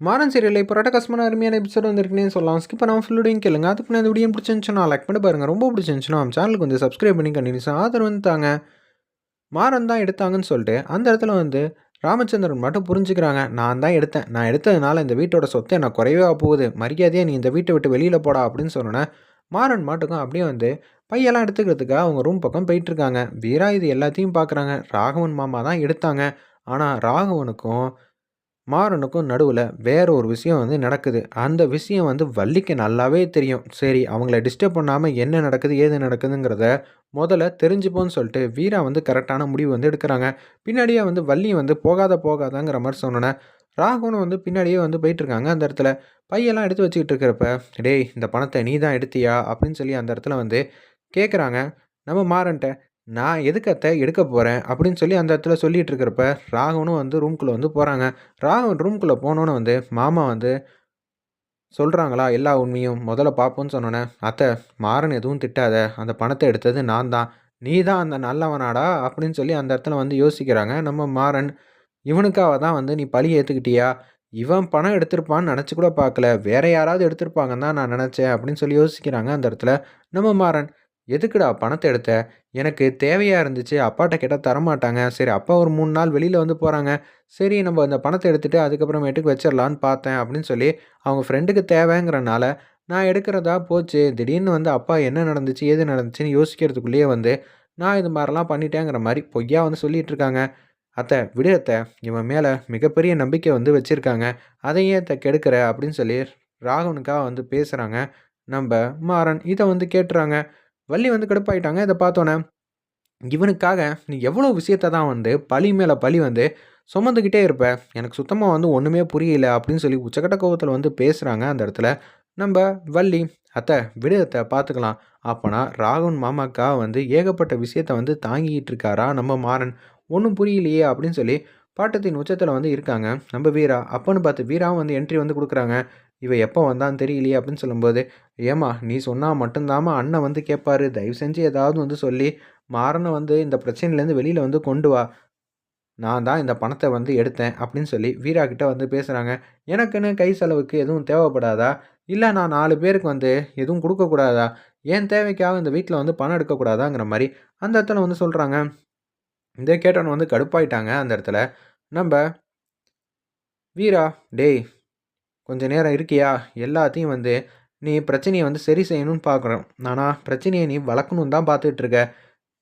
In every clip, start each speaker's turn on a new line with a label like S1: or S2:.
S1: Maran serial இப்போ கஷ்டமான அருமையான எபிசோட் வந்திருக்குன்னு சொல்லலாம். ஸ்கிப் பண்ணாமல் ஃபுல்லோடையும் கேளுங்க. அதுக்கு நான் இந்த வீடியோ பிடிச்சிருந்துச்சுன்னா லைக் பண்ணி பாருங்கள் ரொம்ப பிடிச்சிருந்துச்சுன்னா நம்ம சேனலுக்கு வந்து சப்ஸ்கிரைப் பண்ணி கண்டினியூஸாக ஆதரவு வந்துட்டாங்க மாறன் தான் எடுத்தாங்கன்னு சொல்லிட்டு அந்த இடத்துல வந்து ராமச்சந்திரன் மட்டும் புரிஞ்சுக்கிறாங்க. நான் தான் எடுத்தேன். நான் எடுத்ததுனால இந்த வீட்டோட சொத்தை என்ன குறைவா போகுது. மரியாதையாக நீ இந்த வீட்டை விட்டு வெளியில் போடா அப்படின்னு சொன்னோன்னே மாறன் மாட்டுக்கும் அப்படியே வந்து பையெல்லாம் எடுத்துக்கிறதுக்காக அவங்க ரூம் பக்கம் போயிட்டுருக்காங்க. வீரா இது எல்லாத்தையும் பார்க்குறாங்க. ராகவன் மாமா தான் எடுத்தாங்க. ஆனால் ராகவனுக்கும் மாறனுக்கும் நடுவில் வேற ஒரு விஷயம் வந்து நடக்குது. அந்த விஷயம் வந்து வள்ளிக்கு நல்லாவே தெரியும். சரி அவங்கள டிஸ்டர்ப் பண்ணாமல் என்ன நடக்குது ஏது நடக்குதுங்கிறத முதல்ல தெரிஞ்சுப்போன்னு சொல்லிட்டு வீரா வந்து கரெக்டான முடிவு வந்து எடுக்கிறாங்க. பின்னாடியே வந்து வள்ளி வந்து போகாத போகாதாங்கிற மாதிரி சொன்னோன்னே ராகுனும் வந்து பின்னாடியே வந்து போயிட்டுருக்காங்க அந்த இடத்துல. பையெல்லாம் எடுத்து வச்சுக்கிட்டு இருக்கிறப்ப டேய் இந்த பணத்தை நீ தான் எடுத்தியா? அப்படின்னு சொல்லி அந்த இடத்துல வந்து கேட்குறாங்க நம்ம மாறன்ட்ட நான் எதுக்கு அத்தை எடுக்க போகிறேன் அப்படின்னு சொல்லி அந்த இடத்துல சொல்லிட்டு இருக்கிறப்ப ராகவனும் வந்து ரூம்குள்ளே வந்து போகிறாங்க ராகவன் ரூம்குள்ளே போனோன்னு வந்து மாமா வந்து சொல்கிறாங்களா எல்லா உண்மையும் முதல்ல பார்ப்போன்னு சொன்னோன்னே அத்தை மாறன் எதுவும் திட்டாத. அந்த பணத்தை எடுத்தது நான் தான். நீ தான் அந்த நல்லவனாடா? அப்படின்னு சொல்லி அந்த இடத்துல வந்து யோசிக்கிறாங்க. நம்ம மாறன் இவனுக்காக தான் வந்து நீ பழி ஏற்றுக்கிட்டியா இவன் பணம் எடுத்திருப்பான்னு நினச்சி கூட பார்க்கல. வேற யாராவது எடுத்திருப்பாங்கன்னு தான் நான் நினச்சேன். அப்படின்னு சொல்லி யோசிக்கிறாங்க அந்த இடத்துல. நம்ம மாறன் எதுக்குடா பணத்தை எடுத்த? எனக்கு தேவையாக இருந்துச்சு அப்பாட்ட கேட்டால் தரமாட்டாங்க. சரி அப்பா ஒரு மூணு நாள் வெளியில் வந்து போகிறாங்க சரி நம்ம அந்த பணத்தை எடுத்துகிட்டு அதுக்கப்புறமேட்டுக்கு வச்சிடலான்னு பார்த்தேன் அப்படின்னு சொல்லி அவங்க ஃப்ரெண்டுக்கு தேவைங்கிறனால நான் எடுக்கிறதா போச்சு. திடீர்னு வந்து அப்பா என்ன நடந்துச்சு ஏது நடந்துச்சுன்னு யோசிக்கிறதுக்குள்ளேயே வந்து நான் இது மாதிரிலாம் பண்ணிட்டேங்கிற மாதிரி பொய்யா வந்து சொல்லிட்டு இருக்காங்க. அத்தை விடு அத்தை. இவன் மேலே மிகப்பெரிய நம்பிக்கை வந்து வச்சுருக்காங்க. அதையே அத்தை கெடுக்கிற அப்படின்னு சொல்லி ராகவனுக்காக வந்து பேசுகிறாங்க நம்ம மாறன் இதை வந்து கேட்டுறாங்க. வள்ளி வந்து கடுப்பாயிட்டாங்க. இதை பார்த்தோன்னே இவனுக்காக நீ எவ்வளோ விஷயத்த தான் வந்து பழி மேலே பழி வந்து சுமந்துக்கிட்டே இருப்ப. எனக்கு சுத்தமாக வந்து ஒன்றுமே புரியல. அப்படின்னு சொல்லி உச்சக்கட்ட கோபத்தில் வந்து பேசுகிறாங்க அந்த இடத்துல. நம்ம வள்ளி அத்தை விடு அத்தை பார்த்துக்கலாம் அப்போனா ராகுன் மாமாக்கா வந்து ஏகப்பட்ட விஷயத்த வந்து தாங்கிக்கிட்டு இருக்காரா? நம்ம மாறன் ஒன்றும் புரியலையே. அப்படின்னு சொல்லி பாட்டத்தின் உச்சத்தில் வந்து இருக்காங்க. நம்ம வீரா அப்போன்னு பார்த்து வீராவும் வந்து என்ட்ரி வந்து கொடுக்குறாங்க. இவன் எப்போ வந்தான்னு தெரியலையே அப்படின்னு சொல்லும்போது ஏமா நீ சொன்னால் மட்டும்தாம்மா அண்ணன் வந்து கேட்பாரு தயவு செஞ்சு ஏதாவது வந்து சொல்லி மாறனை வந்து இந்த பிரச்சனையிலேருந்து வெளியில் வந்து கொண்டு வா. நான் தான் இந்த பணத்தை வந்து எடுத்தேன் அப்படின்னு சொல்லி வீரா கிட்ட வந்து பேசுகிறாங்க எனக்குன்னு கை செலவுக்கு எதுவும் தேவைப்படாதா? இல்லை நான் நாலு பேருக்கு வந்து எதுவும் கொடுக்கக்கூடாதா? ஏன் தேவைக்காக இந்த வீட்டில் வந்து பணம் எடுக்கக்கூடாதாங்கிற மாதிரி அந்த இடத்துல வந்து சொல்கிறாங்க இதே கேட்டவன் வந்து கடுப்பாயிட்டாங்க அந்த இடத்துல. நம்ம வீரா டேய் கொஞ்ச நேரம் இருக்கியா? எல்லாத்தையும் வந்து நீ பிரச்சனையை வந்து சரி செய்யணும்னு பார்க்குறோம் ஆனால் பிரச்சனையை நீ வளர்க்கணும் தான் பார்த்துட்டு இருக்க.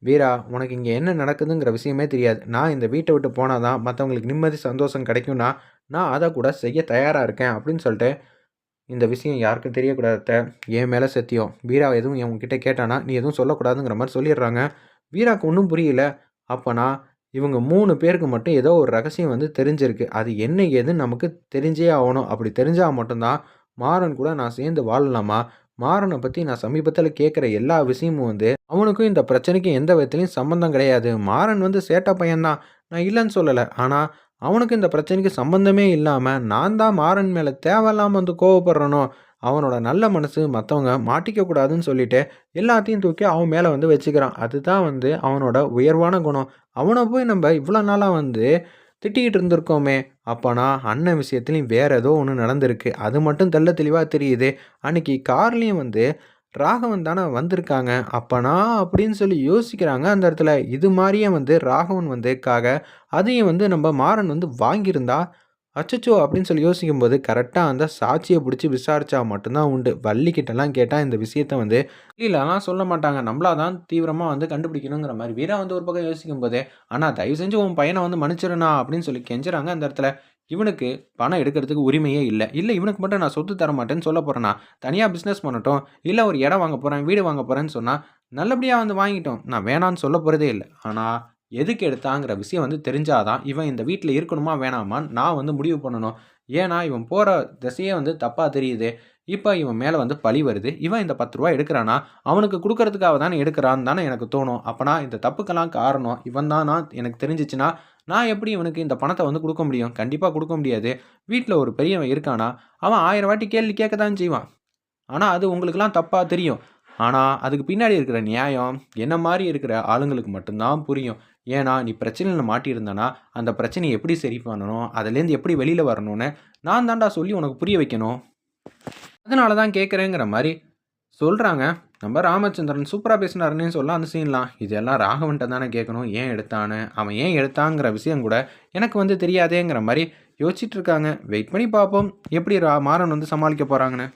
S1: வீரா உனக்கு இங்கே என்ன நடக்குதுங்கிற விஷயமே தெரியாது. நான் இந்த வீட்டை விட்டு போனால் தான் மற்றவங்களுக்கு நிம்மதி சந்தோஷம் கிடைக்கும்னா நான் அதை கூட செய்ய தயாராக இருக்கேன் அப்படின்னு சொல்லிட்டு இந்த விஷயம் யாருக்கும் தெரியக்கூடாத என் மேலே சத்தியம். வீரா எதுவும் உங்ககிட்ட கேட்டானா நீ எதுவும் சொல்லக்கூடாதுங்கிற மாதிரி சொல்லிடுறாங்க. வீராவுக்கு ஒன்றும் புரியல. அப்போனா இவங்க மூணு பேருக்கு மட்டும் ஏதோ ஒரு ரகசியம் வந்து தெரிஞ்சிருக்கு. அது என்ன ஏதுன்னு நமக்கு தெரிஞ்சே ஆகணும். அப்படி தெரிஞ்சால் மட்டும்தான் மாறன் கூட நான் சேர்ந்து வாழலாமா? மாறனை பற்றி நான் சமீபத்தில் கேட்குற எல்லா விஷயமும் வந்து அவனுக்கும் இந்த பிரச்சனைக்கும் எந்த விதத்துலையும் சம்மந்தம் கிடையாது. மாறன் வந்து சேட்டை பையன்தான். நான் இல்லைன்னு சொல்லலை. ஆனால் அவனுக்கு இந்த பிரச்சனைக்கு சம்மந்தமே இல்லாமல் நான் தான் மாறன் மேலே தேவையில்லாமல் வந்து கோவப்படுறனோ? அவனோட நல்ல மனசு மற்றவங்க மாட்டிக்கக்கூடாதுன்னு சொல்லிட்டு எல்லாத்தையும் தூக்கி அவன் மேலே வந்து வச்சுக்கிறான். அதுதான் வந்து அவனோட உயர்வான குணம். அவனை போய் நம்ம இவ்வளோ நாளாக வந்து திட்டிக்கிட்டு இருந்திருக்கோமே அப்போனா அண்ணன் விஷயத்துலையும் வேறு ஏதோ ஒன்று நடந்திருக்கு. அது மட்டும் தெல்ல தெளிவாக தெரியுது. அன்னைக்கு கார்லேயும் வந்து ராகவன் தானே வந்திருக்காங்க. அப்பனா அப்படின்னு சொல்லி யோசிக்கிறாங்க அந்த இடத்துல. இது மாதிரியே வந்து ராகவன் வந்து அதையும் வந்து நம்ம மாறன் வந்து வாங்கியிருந்தா அச்சச்சோ அப்படின்னு சொல்லி யோசிக்கும் போது கரெக்டாக அந்த சாட்சியை பிடிச்சி விசாரிச்சா மட்டும்தான் உண்டு. வள்ளிக்கிட்டலாம் கேட்டால் இந்த விஷயத்த வந்து இல்லைலாம் சொல்ல மாட்டாங்க. நம்மளா தான் தீவிரமாக வந்து கண்டுபிடிக்கணுங்கிற மாதிரி. வீரா வந்து ஒரு பக்கம் யோசிக்கும் போதே ஆனால் தயவு செஞ்சு உன் பையனை வந்து மன்னிச்சிடணா அப்படின்னு சொல்லி கெஞ்சுறாங்க அந்த இடத்துல. இவனுக்கு பணம் எடுக்கிறதுக்கு உரிமையே இல்லை. இல்லை இவனுக்கு மட்டும் நான் சொத்து தர மாட்டேன்னு சொல்ல போகிறேன்னா தனியாக பிஸ்னஸ் பண்ணட்டும். இல்லை ஒரு இடம் வாங்க போகிறேன் வீடு வாங்க போகிறேன்னு சொன்னால் நல்லபடியாக வந்து வாங்கிட்டோம். நான் வேணான்னு சொல்ல போகிறதே இல்லை. ஆனால் எதுக்கு எடுத்தாங்கிற விஷயம் வந்து தெரிஞ்சாதான் இவன் இந்த வீட்டில் இருக்கணுமா வேணாமான்னு நான் வந்து முடிவு பண்ணணும். ஏன்னா இவன் போகிற திசையே வந்து தப்பாக தெரியுது. இப்போ இவன் மேலே வந்து பழி வருது. இவன் இந்த பத்து ரூபா எடுக்கிறானா? அவனுக்கு கொடுக்கறதுக்காக தானே எடுக்கிறான்னு தானே எனக்கு தோணும். அப்போனா இந்த தப்புக்கெல்லாம் காரணம் இவன் தானா எனக்கு தெரிஞ்சிச்சுன்னா நான் எப்படி இவனுக்கு இந்த பணத்தை வந்து கொடுக்க முடியும்? கண்டிப்பாக கொடுக்க முடியாது. வீட்டில் ஒரு பெரியவன் இருக்கானா? அவன் ஆயிரம் வாட்டி கேள்வி கேட்க தான் செய்வான். ஆனால் அது உங்களுக்கெல்லாம் தப்பாக தெரியும். ஆனால் அதுக்கு பின்னாடி இருக்கிற நியாயம் என்ன மாதிரி இருக்கிற ஆளுங்களுக்கு மட்டும்தான் புரியும். ஏன்னா நீ பிரச்சனையில் மாட்டியிருந்தனா அந்த பிரச்சனையை எப்படி சரி பண்ணணும் அதுலேருந்து எப்படி வெளியில் வரணும்னு நான் தான்டா சொல்லி உனக்கு புரிய வைக்கணும். அதனால தான் கேட்குறேங்கிற மாதிரி சொல்கிறாங்க நம்ம ராமச்சந்திரன் சூப்பராக பேசினாருன்னு சொல்ல அந்த சீன்லாம் இதெல்லாம் ராகவன்ட்ட தானே கேட்கணும். ஏன் எடுத்தான்னு? அவன் ஏன் எடுத்தாங்கிற விஷயம் கூட எனக்கு வந்து தெரியாதேங்கிற மாதிரி யோசிச்சுட்டு இருக்காங்க. வெயிட் பண்ணி பார்ப்போம். எப்படி ரா மாறன் வந்து சமாளிக்க போகிறாங்கன்னு